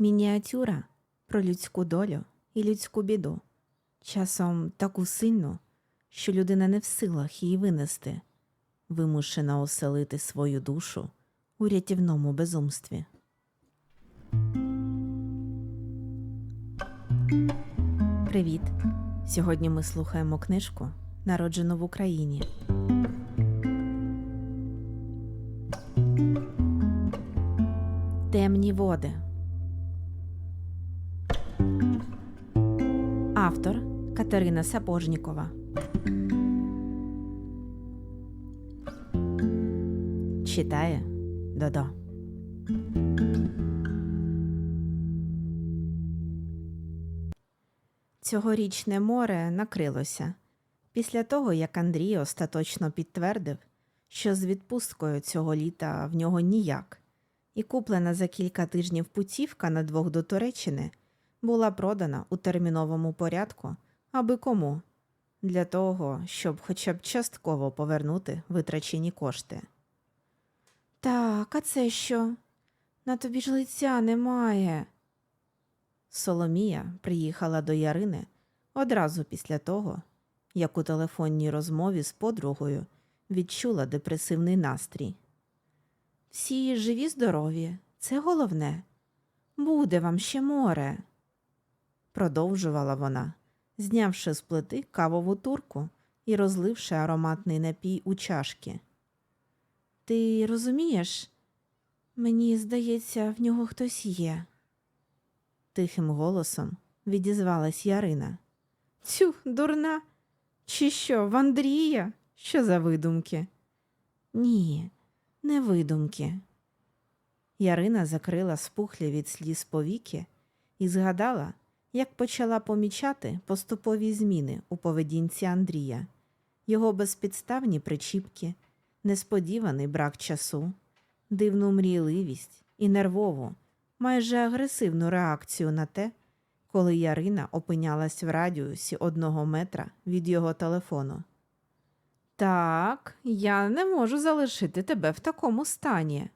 Мініатюра про людську долю і людську біду, часом таку сильну, що людина не в силах її винести, вимушена оселити свою душу у рятівному безумстві. Привіт! Сьогодні ми слухаємо книжку Народжену в Україні. Темні води. Автор Катерина Сапожнікова. Читає Додо. Цьогорічне море накрилося після того, як Андрій остаточно підтвердив, що з відпусткою цього літа в нього ніяк, і куплена за кілька тижнів путівка на двох до Туреччини була продана у терміновому порядку, аби кому для того, щоб хоча б частково повернути витрачені кошти. Так, а це що? На тобі ж лиця немає. Соломія приїхала до Ярини одразу після того, як у телефонній розмові з подругою відчула депресивний настрій. Всі живі здорові, це головне. Буде вам ще море, продовжувала вона, знявши з плити кавову турку і розливши ароматний напій у чашки. Ти розумієш? Мені здається, в нього хтось є. Тихим голосом відізвалась Ярина. Цю, дурна. Чи що, в Андрія? Що за видумки? Ні, не видумки. Ярина закрила спухлі від сліз повіки і згадала, як почала помічати поступові зміни у поведінці Андрія, його безпідставні причіпки, несподіваний брак часу, дивну мрійливість і нервову, майже агресивну реакцію на те, коли Ярина опинялась в радіусі одного метра від його телефону. Так, я не можу залишити тебе в такому стані.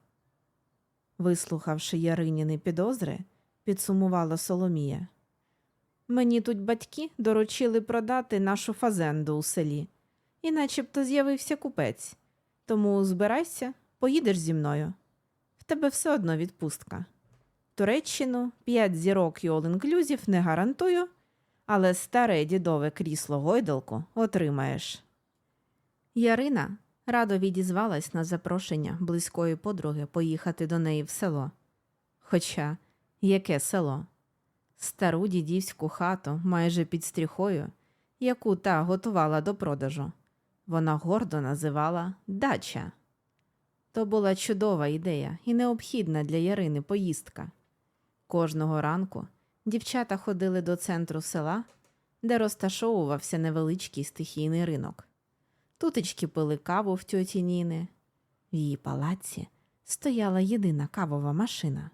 Вислухавши Яриніни підозри, підсумувала Соломія. Мені тут батьки доручили продати нашу фазенду у селі, і начебто з'явився купець. Тому збирайся, поїдеш зі мною. В тебе все одно відпустка. Туреччину, п'ять зірок і all-inclusive не гарантую, але старе дідове крісло гойдалку отримаєш. Ярина радо відізвалась на запрошення близької подруги поїхати до неї в село. Хоча яке село? Стару дідівську хату майже під стріхою, яку та готувала до продажу, вона гордо називала дача. То була чудова ідея і необхідна для Ярини поїздка. Кожного ранку дівчата ходили до центру села, де розташовувався невеличкий стихійний ринок. Тутечки пили каву в тьоті Ніни. В її палаці стояла єдина кавова машина.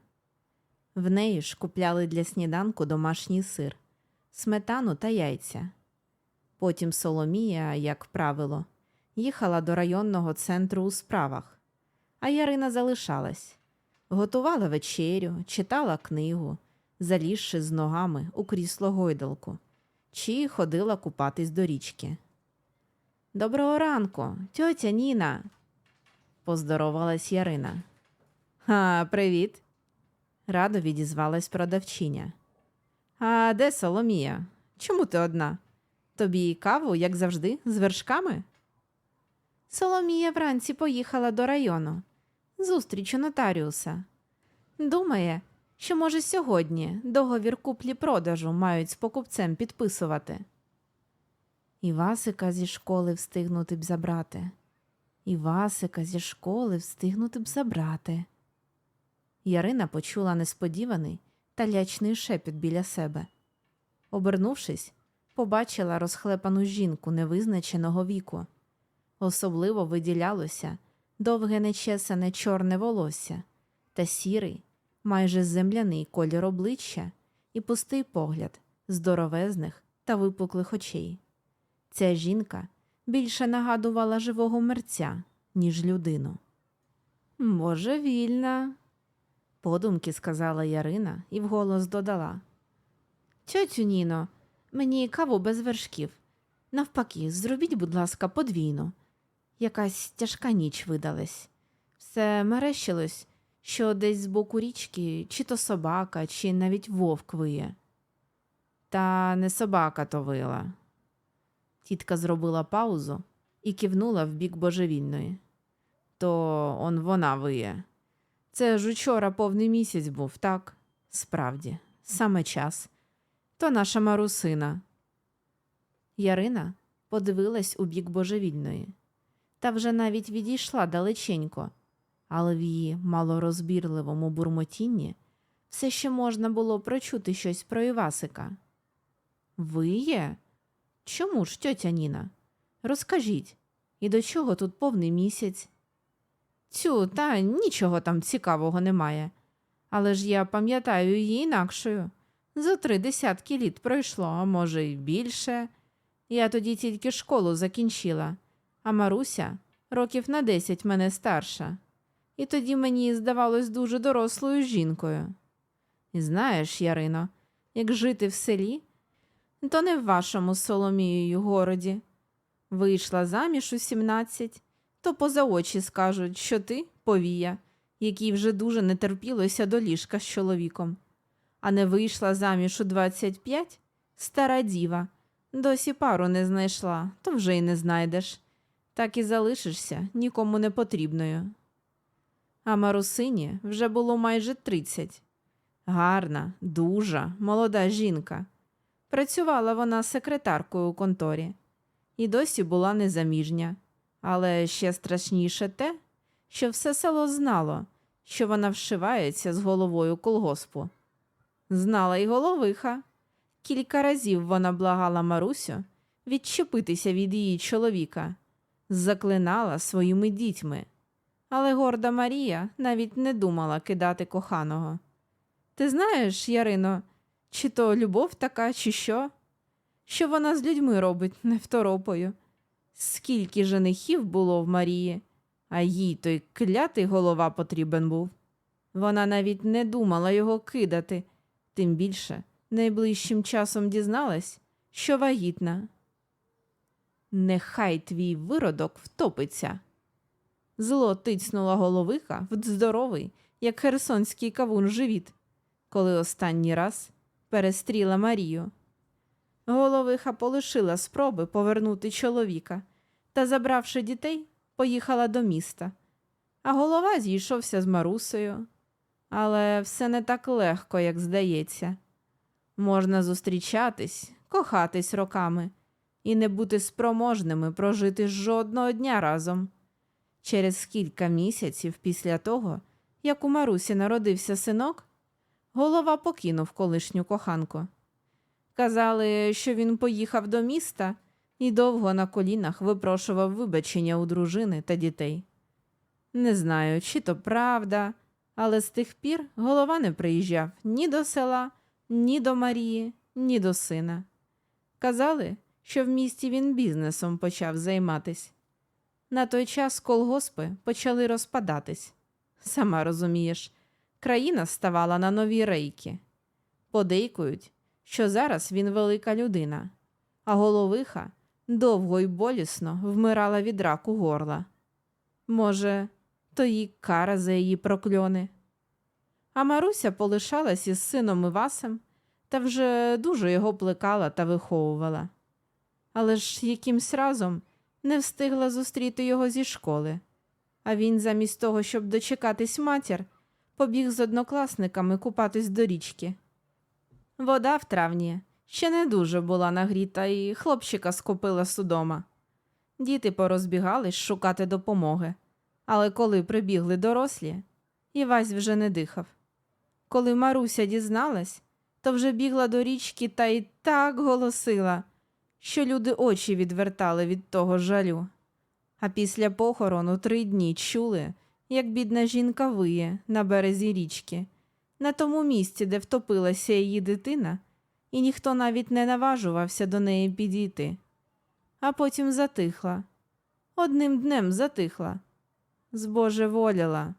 В неї ж купляли для сніданку домашній сир, сметану та яйця. Потім Соломія, як правило, їхала до районного центру у справах, а Ярина залишалась, готувала вечерю, читала книгу, залізши з ногами у крісло гойдалку, чи ходила купатись до річки. Доброго ранку, тьотя Ніна, поздоровалась Ярина. «Ха, привіт. Радо відізвалась продавчиня. А де Соломія? Чому ти одна? Тобі каву, як завжди, з вершками? Соломія вранці поїхала до району. Зустріч у нотаріуса. Думає, що, може, сьогодні договір куплі-продажу мають з покупцем підписувати. І Васика зі школи встигнути б забрати. І Васика зі школи встигнути б забрати. Ярина почула несподіваний та лячний шепіт біля себе. Обернувшись, побачила розхлепану жінку невизначеного віку. Особливо виділялося довге нечесане чорне волосся та сірий, майже земляний колір обличчя і пустий погляд здоровезних та випуклих очей. Ця жінка більше нагадувала живого мерця, ніж людину. Божевільна, Подумки сказала Ярина і вголос додала. Тьотю Ніно, мені каву без вершків. Навпаки, зробіть, будь ласка, подвійну. Якась тяжка ніч видалась. Все мерещилось, що десь з боку річки чи то собака, чи навіть вовк виє. Та не собака то вила. Тітка зробила паузу і кивнула в бік божевільної. То он вона виє. Це ж учора повний місяць був, так? Справді, саме час. То наша марусина. Ярина подивилась у бік божевільної, та вже навіть відійшла далеченько, але в її малорозбірливому бурмотінні все ще можна було прочути щось про Івасика. Виє? Чому ж, тьотя Ніна? Розкажіть, і до чого тут повний місяць? Цю, та нічого там цікавого немає. Але ж я пам'ятаю її інакшою. За три десятки літ пройшло, а може, й більше. Я тоді тільки школу закінчила, а Маруся років на десять мене старша. І тоді мені здавалось дуже дорослою жінкою. І знаєш, Ярино, як жити в селі, то не в вашому Соломією городі. Вийшла заміж у сімнадцять, то поза очі скажуть, що ти повія, якій вже дуже не терпілося до ліжка з чоловіком. А не вийшла заміж у 25 – стара діва. Досі пару не знайшла, то вже й не знайдеш. Так і залишишся нікому не потрібною. А Марусині вже було майже 30. Гарна, дужа, молода жінка. Працювала вона секретаркою у конторі і досі була незаміжня. Але ще страшніше те, що все село знало, що вона вшивається з головою колгоспу. Знала й головиха. Кілька разів вона благала Марусю відчепитися від її чоловіка, заклинала своїми дітьми. Але горда Марія навіть не думала кидати коханого. Ти знаєш, Ярино, чи то любов така, чи що? Що вона з людьми робить не второпою? Скільки женихів було в Марії, а їй той клятий голова потрібен був. Вона навіть не думала його кидати, тим більше найближчим часом дізналась, що вагітна. Нехай твій виродок втопиться. Зло тицнула головиха в здоровий, як херсонський кавун живіт, коли останній раз перестріла Марію. Головиха полишила спроби повернути чоловіка та, забравши дітей, поїхала до міста. А голова зійшовся з Марусею. Але все не так легко, як здається. Можна зустрічатись, кохатись роками і не бути спроможними прожити жодного дня разом. Через кілька місяців після того, як у Марусі народився синок, голова покинув колишню коханку. Казали, що він поїхав до міста і довго на колінах випрошував вибачення у дружини та дітей. Не знаю, чи то правда, але з тих пір голова не приїжджав ні до села, ні до Марії, ні до сина. Казали, що в місті він бізнесом почав займатись. На той час колгоспи почали розпадатись. Сама розумієш, країна ставала на нові рейки. Подейкують, що зараз він велика людина, а головиха довго й болісно вмирала від раку горла. Може, то їй кара за її прокльони. А Маруся полишалась із сином Івасем та вже дуже його плекала та виховувала. Але ж якимсь разом не встигла зустріти його зі школи, а він, замість того, щоб дочекатись матір, побіг з однокласниками купатись до річки. Вода в травні ще не дуже була нагріта, і хлопчика скопила судома. Діти порозбігались шукати допомоги, але коли прибігли дорослі, Івась вже не дихав. Коли Маруся дізналась, то вже бігла до річки та й так голосила, що люди очі відвертали від того жалю. А після похорону три дні чули, як бідна жінка виє на березі річки, на тому місці, де втопилася її дитина, і ніхто навіть не наважувався до неї підійти. А потім затихла. Одним днем затихла, збожеволіла.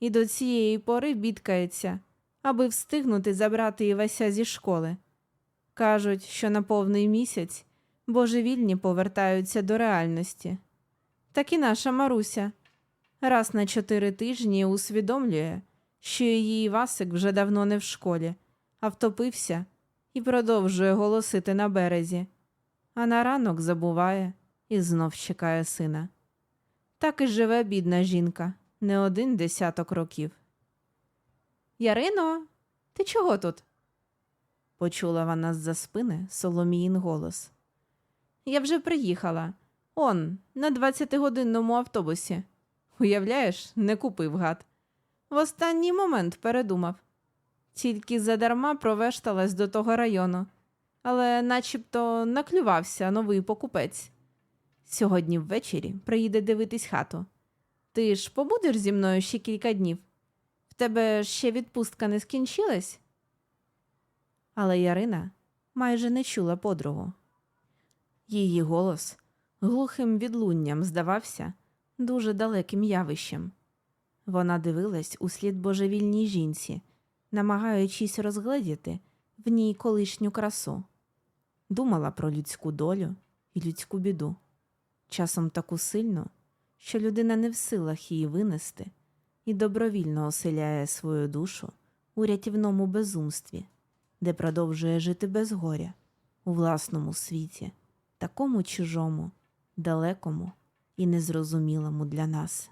і до цієї пори бідкається, аби встигнути забрати Івася зі школи. Кажуть, що на повний місяць божевільні повертаються до реальності. Так і наша Маруся раз на чотири тижні усвідомлює, що її Івасик вже давно не в школі, а втопився і продовжує голосити на березі, а на ранок забуває і знов чекає сина. Так і живе бідна жінка не один десяток років. Ярино, ти чого тут? почула вона з-за спини Соломіїн голос. Я вже приїхала. Он, на 20-годинному автобусі. Уявляєш, не купив гад. В останній момент передумав. Тільки задарма провешталась до того району, але начебто наклювався новий покупець. Сьогодні ввечері приїде дивитись хату. Ти ж побудеш зі мною ще кілька днів? В тебе ще відпустка не скінчилась? Але Ярина майже не чула подругу. Її голос глухим відлунням здавався дуже далеким явищем. Вона дивилась у слід божевільній жінці, намагаючись розгледіти в ній колишню красу, думала про людську долю і людську біду, часом таку сильну, що людина не в силах її винести і добровільно оселяє свою душу у рятівному безумстві, де продовжує жити без горя у власному світі, такому чужому, далекому і незрозумілому для нас.